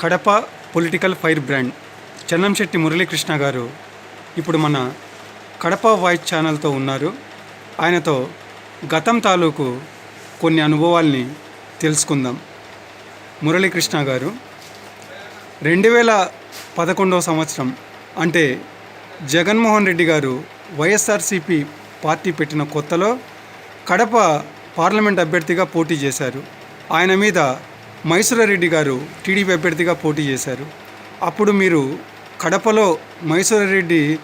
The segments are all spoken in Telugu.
Kadapa political fire brand. Chennamsetty Muralikrishna garu ఇప్పుడు మన కడప వాయిస్ ఛానల్తో ఉన్నారు. ఆయనతో గతం తాలూకు కొన్ని అనుభవాల్ని తెలుసుకుందాం. మురళీకృష్ణ గారు రెండు వేల పదకొండవ సంవత్సరం అంటే జగన్మోహన్ రెడ్డి గారు వైఎస్ఆర్సిపి పార్టీ పెట్టిన కొత్తలో కడప పార్లమెంట్ అభ్యర్థిగా పోటీ చేశారు. ఆయన మీద మైసూరారెడ్డి గారు టీడీపీ అభ్యర్థిగా పోటీ చేశారు. అప్పుడు మీరు కడపలో మైసూరారెడ్డి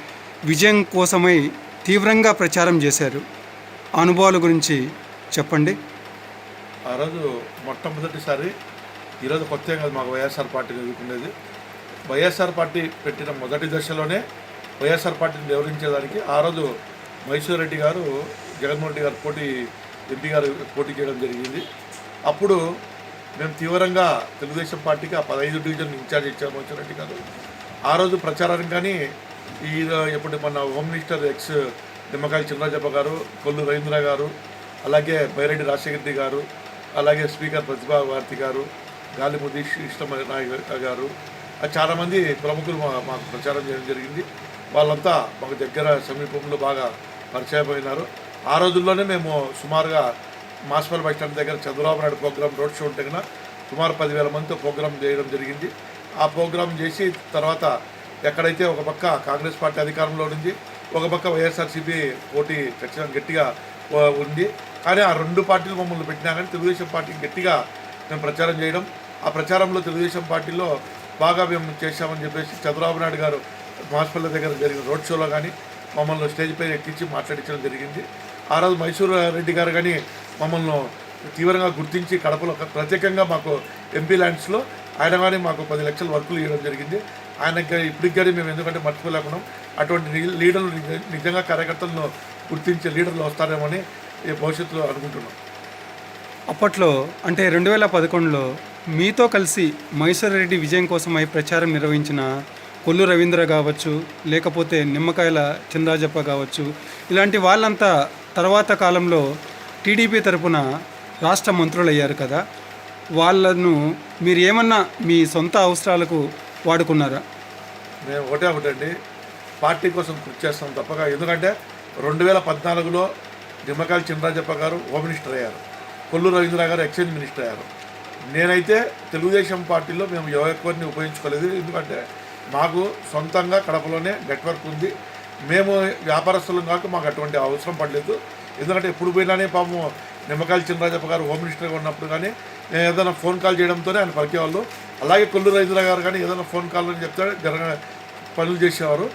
విజయం కోసమై తీవ్రంగా ప్రచారం చేశారు. అనుభవాల గురించి చెప్పండి. ఆ రోజు మొట్టమొదటిసారి ఈరోజు కొత్త కాదు మాకు వైఎస్ఆర్ పార్టీ ఎదుర్కొనేది. వైఎస్ఆర్ పార్టీ పెట్టిన మొదటి దశలోనే వైఎస్ఆర్ పార్టీని వివరించేదానికి ఆ రోజు మైసూర్ రెడ్డి గారు జగన్మోహన్ రెడ్డి గారు పోటీ ఎంపీ గారు పోటీ చేయడం జరిగింది. అప్పుడు మేము తీవ్రంగా తెలుగుదేశం పార్టీకి ఆ పదహైదు డివిజన్ ఇన్ఛార్జ్ ఇచ్చాము మైసూర్ రెడ్డి గారు. ఆ రోజు ప్రచారం కానీ ఈ ఇప్పుడు మన హోమ్ మినిస్టర్ ఎక్స్ నిమ్మకాయల చిన్నరాజప్ప గారు కొల్లు రవీంద్ర గారు అలాగే బైరెడ్డి రాజశేఖర రెడ్డి గారు అలాగే స్పీకర్ ప్రతిభా భారతి గారు గాలిముది ఇష్టమ నాయక గారు చాలామంది ప్రముఖులు మా మాకు ప్రచారం చేయడం జరిగింది. వాళ్ళంతా మాకు దగ్గర సమీపంలో బాగా పరిచయమైనారు. ఆ రోజుల్లోనే మేము సుమారుగా మాస్పల్ బస్ స్టాండ్ దగ్గర Chandrababu Naidu program road show ఉంటే కన్నా సుమారు పదివేల మందితో ప్రోగ్రామ్ చేయడం జరిగింది. ఆ ప్రోగ్రామ్ చేసి తర్వాత ఎక్కడైతే ఒక పక్క కాంగ్రెస్ పార్టీ అధికారంలో ఉంది ఒక పక్క వైఎస్ఆర్సీపీ పోటీ ఖచ్చితంగా గట్టిగా ఉంది. కానీ ఆ రెండు పార్టీలు మమ్మల్ని పెట్టినా కానీ తెలుగుదేశం పార్టీ గట్టిగా మేము ప్రచారం చేయడం ఆ ప్రచారంలో తెలుగుదేశం పార్టీలో బాగా మేము చేశామని చెప్పేసి చంద్రబాబు నాయుడు గారు మాస్పల్లి దగ్గర జరిగిన రోడ్ షోలో కానీ మమ్మల్ని స్టేజ్ పైన ఎక్కించి మాట్లాడించడం జరిగింది. ఆ రోజు మైసూర్ రెడ్డి గారు కానీ మమ్మల్ని తీవ్రంగా గుర్తించి కడపలో ఒక ప్రత్యేకంగా మాకు ఎంపీ ల్యాండ్స్లో ఆయన కానీ మాకు పది లక్షల వర్కులు ఇవ్వడం జరిగింది. ఆయనకి ఇప్పటికి కానీ మేము ఎందుకంటే మర్చిపోలేకున్నాం. అటువంటి లీడర్లు నిజ- నిజంగా కార్యకర్తలను గుర్తించే లీడర్లు వస్తారేమని భవిష్యత్తులో అనుకుంటున్నాం. అప్పట్లో అంటే రెండు వేల పదకొండులో మీతో కలిసి మైసూర్ రెడ్డి విజయం కోసమై ప్రచారం నిర్వహించిన కొల్లు రవీంద్ర కావచ్చు లేకపోతే నిమ్మకాయల చంద్రాజప్ప కావచ్చు ఇలాంటి వాళ్ళంతా తర్వాత కాలంలో టీడీపీ తరపున రాష్ట్ర మంత్రులు అయ్యారు కదా వాళ్ళను మీరు ఏమన్నా మీ సొంత అవసరాలకు వాడుకున్నారా? మేము ఒకటే ఒకటండి పార్టీ కోసం కృషి చేస్తాం తప్పక ఎందుకంటే రెండు వేల పద్నాలుగులో నిమ్మకాయల చినరాజప్ప గారు హోమ్ మినిస్టర్ అయ్యారు కొల్లు రవీంద్ర గారు ఎక్స్చేంజ్ మినిస్టర్ అయ్యారు. నేనైతే తెలుగుదేశం పార్టీలో మేము ఎవరిని ఉపయోగించుకోలేదు ఎందుకంటే మాకు సొంతంగా కడపలోనే నెట్వర్క్ ఉంది. మేము వ్యాపారస్తులం కాక మాకు అటువంటి అవసరం పడలేదు. ఎందుకంటే ఎప్పుడు పోయినానే పాపం నిమ్మకాయల చినరాజప్ప గారు హోమ్ మినిస్టర్గా ఉన్నప్పుడు కానీ నేను ఏదైనా ఫోన్ కాల్ చేయడంతోనే ఆయన పలికేవాళ్ళు. అలాగే కొల్లు రైతుల గారు కానీ ఏదైనా ఫోన్ కాల్ అని చెప్తే జరగ పనులు చేసేవారు.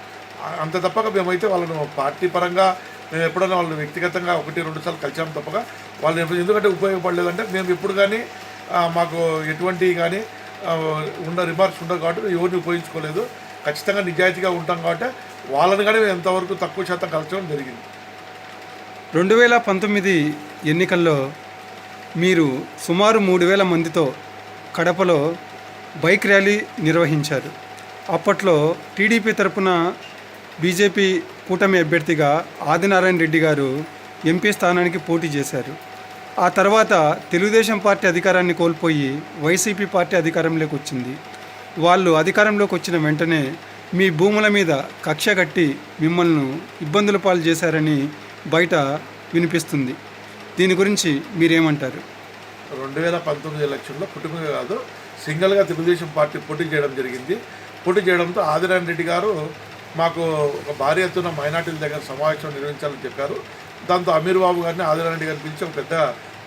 అంత తప్పక మేమైతే వాళ్ళను పార్టీ పరంగా మేము ఎప్పుడైనా వాళ్ళని వ్యక్తిగతంగా ఒకటి రెండు సార్లు కలిసాం తప్పక వాళ్ళని ఎందుకంటే ఉపయోగపడలేదంటే మేము ఎప్పుడు కానీ మాకు ఎటువంటి కానీ ఉన్న రిమార్క్స్ ఉండవు కాబట్టి ఎవరిని ఉపయోగించుకోలేదు. ఖచ్చితంగా నిజాయితీగా ఉంటాం కాబట్టి వాళ్ళని కానీ మేము ఎంతవరకు తక్కువ శాతం కలచడం జరిగింది. రెండు వేల పంతొమ్మిది ఎన్నికల్లో మీరు సుమారు మూడు వేల మందితో కడపలో బైక్ ర్యాలీ నిర్వహించారు. అప్పట్లో టీడీపీ తరపున బీజేపీ కూటమి అభ్యర్థిగా ఆదినారాయణ రెడ్డి గారు ఎంపీ స్థానానికి పోటీ చేశారు. ఆ తర్వాత తెలుగుదేశం పార్టీ అధికారాన్ని కోల్పోయి వైసీపీ పార్టీ అధికారంలోకి వచ్చింది. వాళ్ళు అధికారంలోకి వచ్చిన వెంటనే మీ భూముల మీద కక్ష కట్టి మిమ్మల్ని ఇబ్బందుల పాలు చేశారని బయట వినిపిస్తుంది. దీని గురించి మీరేమంటారు? రెండు వేల పంతొమ్మిది ఎలక్షన్లో కుటుంబంగా కాదు సింగిల్గా తెలుగుదేశం పార్టీ పోటీ చేయడం జరిగింది. పోటీ చేయడంతో ఆదినారాయణ రెడ్డి గారు మాకు ఒక భారీ ఎత్తున మైనార్టీల దగ్గర సమావేశం నిర్వహించాలని చెప్పారు. దాంతో అమీర్ బాబు గారిని ఆదిరాయణ రెడ్డి గారిని పిలిచి ఒక పెద్ద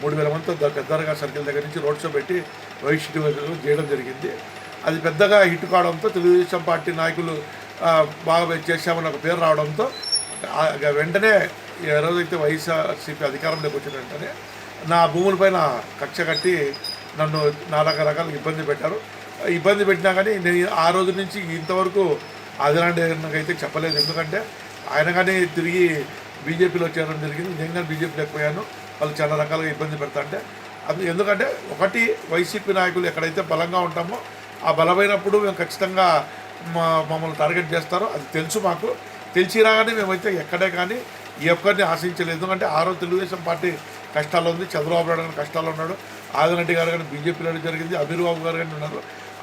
మూడు వేల మందితో పెద్దరగా సర్కిల్ దగ్గర నుంచి రోడ్ షో పెట్టి వైసీపీ చేయడం జరిగింది. అది పెద్దగా హిట్ కావడంతో తెలుగుదేశం పార్టీ నాయకులు బాగా చేశామని ఒక పేరు రావడంతో వెంటనే ఏ రోజైతే వైఎస్ఆర్సీపీ అధికారంలోకి వచ్చిన వెంటనే నా భూములపైన కక్ష కట్టి నన్ను నానా రకాల ఇబ్బంది పెట్టారు. ఇబ్బంది పెట్టినా కానీ నేను ఆ రోజు నుంచి ఇంతవరకు ఆదిలాంటి అయితే చెప్పలేదు. ఎందుకంటే ఆయన కానీ తిరిగి బీజేపీలో చేరడం జరిగింది. నేను కానీ బీజేపీలోకి పోయాను వాళ్ళు చాలా రకాలుగా ఇబ్బంది పెడతా అంటే అది ఎందుకంటే ఒకటి వైసీపీ నాయకులు ఎక్కడైతే బలంగా ఉంటామో ఆ బలమైనప్పుడు మేము ఖచ్చితంగా మా మమ్మల్ని టార్గెట్ చేస్తారో అది తెలుసు మాకు. తెలిసి రాగానే మేమైతే ఎక్కడే కానీ ఈ ఒక్కరిని ఆశించలేదు. ఎందుకంటే ఆ రోజు తెలుగుదేశం పార్టీ కష్టాలు ఉంది. చంద్రబాబు నాయుడు గారు కష్టాలు ఉన్నాడు. ఆదిరెడ్డి గారు కానీ బీజేపీలో జరిగింది. అమీర్బాబు గారు కానీ ఉన్నారు.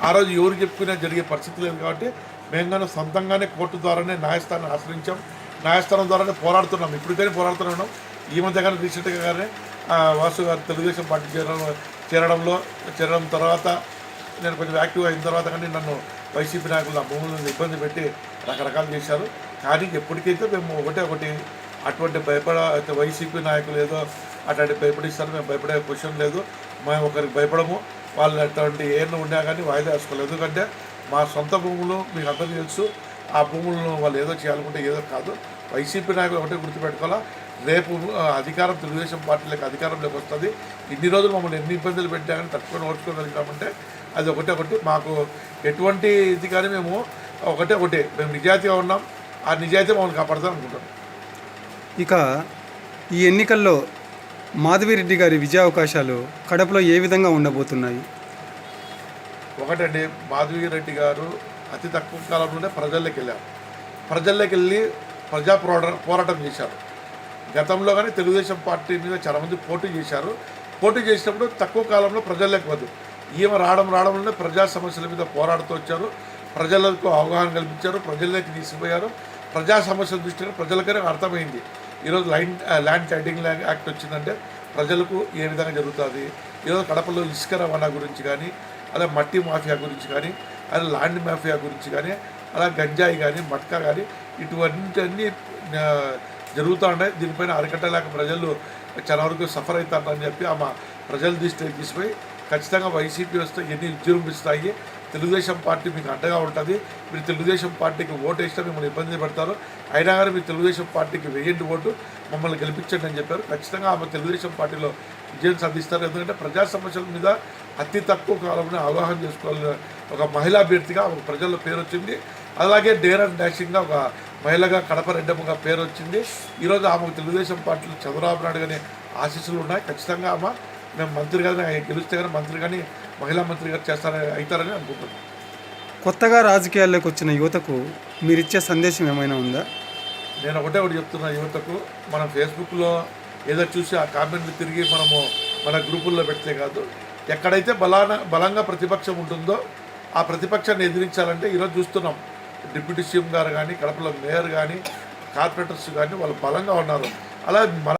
ఆ రోజు ఎవరు చెప్పుకునే జరిగే పరిస్థితి లేదు కాబట్టి మేము కానీ సొంతంగానే కోర్టు ద్వారానే న్యాయస్థానాన్ని ఆశ్రయించాం. న్యాయస్థానం ద్వారానే పోరాడుతున్నాం. ఇప్పటికైనా పోరాడుతూనే ఉన్నాం. ఈ మధ్య కానీ రీసెంట్గా కానీ వాసు గారు తెలుగుదేశం పార్టీ చేరడం చేరడంలో చేరడం తర్వాత నేను కొంచెం యాక్టివ్ అయిన తర్వాత కానీ నన్ను వైసీపీ నాయకులు నా భూములను ఇబ్బంది పెట్టి రకరకాలు చేశారు. కానీ ఎప్పటికైతే మేము ఒకటే ఒకటి అటువంటి భయపడ అయితే వైసీపీ నాయకులు ఏదో అటువంటి భయపడిస్తారు మేము భయపడే పొజిషన్ లేదు. మేము ఒకరికి భయపడము. వాళ్ళు అటువంటి ఏమైనా ఉన్నా కానీ వాయిదా వేసుకోలేదు. ఎందుకంటే మా సొంత భూములు మీకు అందరికీ తెలుసు. ఆ భూములను వాళ్ళు ఏదో చేయాలనుకుంటే ఏదో కాదు. వైసీపీ నాయకులు ఒకటే గుర్తుపెట్టుకోవాలా. రేపు అధికారం తెలుగుదేశం పార్టీలకు అధికారంలోకి వస్తుంది. ఇన్ని రోజులు మమ్మల్ని ఎన్ని ఇబ్బందులు పెట్టా కానీ తట్టుకొని ఓడ్చుకోగలిగామంటే అది ఒకటే ఒకటి. మాకు ఎటువంటి ఇది కానీ మేము ఒకటే ఒకటి. మేము నిజాయితీగా ఉన్నాం. ఆ నిజాయితీ మమ్మల్ని కాపాడుతాం అనుకుంటాం ఇక ఈ ఎన్నికల్లో మాధవిరెడ్డి గారి విజయావకాశాలు కడపలో ఏ విధంగా ఉండబోతున్నాయి? ఒకటండి మాధవి రెడ్డి గారు అతి తక్కువ కాలంలోనే ప్రజల్లోకి వెళ్ళారు. ప్రజల్లోకి వెళ్ళి ప్రజా పోరాటం పోరాటం చేశారు. గతంలో కానీ తెలుగుదేశం పార్టీ మీద చాలామంది పోటీ చేశారు. పోటీ చేసినప్పుడు తక్కువ కాలంలో ప్రజల్లోకి వద్దు ఈమె రావడం రావడంలోనే ప్రజా సమస్యల మీద పోరాడుతూ వచ్చారు. ప్రజలకు అవగాహన కల్పించారు. ప్రజల్లోకి తీసిపోయారు ప్రజా సమస్యల దృష్టిలో ప్రజలకనే అర్థమైంది. ఈరోజు లైన్ ల్యాండ్ టైటింగ్ యాక్ట్ వచ్చిందంటే ప్రజలకు ఏ విధంగా జరుగుతుంది? ఈరోజు కడపలో ఇసుక రవాణా గురించి కానీ అలా మట్టి మాఫియా గురించి కానీ అలా ల్యాండ్ మాఫియా గురించి కానీ అలా గంజాయి కానీ మట్కా కానీ ఇటువంటి అన్ని జరుగుతూ ఉన్నాయి. దీనిపైన అరకట్టలేక ప్రజలు చాలా వరకు సఫర్ అవుతారని చెప్పి ఆమె ప్రజల దృష్టికి తీసిపోయి ఖచ్చితంగా వైసీపీ వస్తే ఎన్ని విజృంభిస్తాయి తెలుగుదేశం పార్టీ మీకు అండగా ఉంటుంది. మీరు తెలుగుదేశం పార్టీకి ఓటు వేస్తే మిమ్మల్ని ఇబ్బంది పెడతారు. అయినా కానీ మీరు తెలుగుదేశం పార్టీకి వేయండి ఓటు మమ్మల్ని గెలిపించండి అని చెప్పారు. ఖచ్చితంగా ఆమె తెలుగుదేశం పార్టీలో విజయం సాధిస్తారు. ఎందుకంటే ప్రజా సమస్యల మీద అతి తక్కువ కాలంలో అవగాహన చేసుకోవాలి. ఒక మహిళా అభ్యర్థిగా ఒక ప్రజల్లో పేరు వచ్చింది. అలాగే డేర్ అండ్ డాషింగ్గా ఒక మహిళగా కడప రెడ్డమ్మగా పేరు వచ్చింది. ఈరోజు ఆమెకు తెలుగుదేశం పార్టీలో చంద్రబాబు నాయుడు కానీ ఆశీస్సులు ఉన్నాయి. ఖచ్చితంగా ఆమె మేము మంత్రి కానీ గెలిస్తే కానీ మంత్రి కానీ మహిళా మంత్రి గారు చేస్తారని అవుతారని అనుకుంటున్నాం కొత్తగా రాజకీయాల్లోకి వచ్చిన యువతకు మీరిచ్చే సందేశం ఏమైనా ఉందా? నేను ఒకటే ఒకటి చెప్తున్నా యువతకు మనం ఫేస్బుక్లో ఏదో చూసి ఆ కామెంట్లు తిరిగి మనము మన గ్రూపుల్లో పెడితే కాదు ఎక్కడైతే బలాన బలంగా ప్రతిపక్షం ఉంటుందో ఆ ప్రతిపక్షాన్ని ఎదిరించాలంటే ఈరోజు చూస్తున్నాం. డిప్యూటీ సీఎం గారు కానీ కడపలో మేయర్ కానీ కార్పొరేటర్స్ కానీ వాళ్ళు బలంగా ఉన్నారు. అలా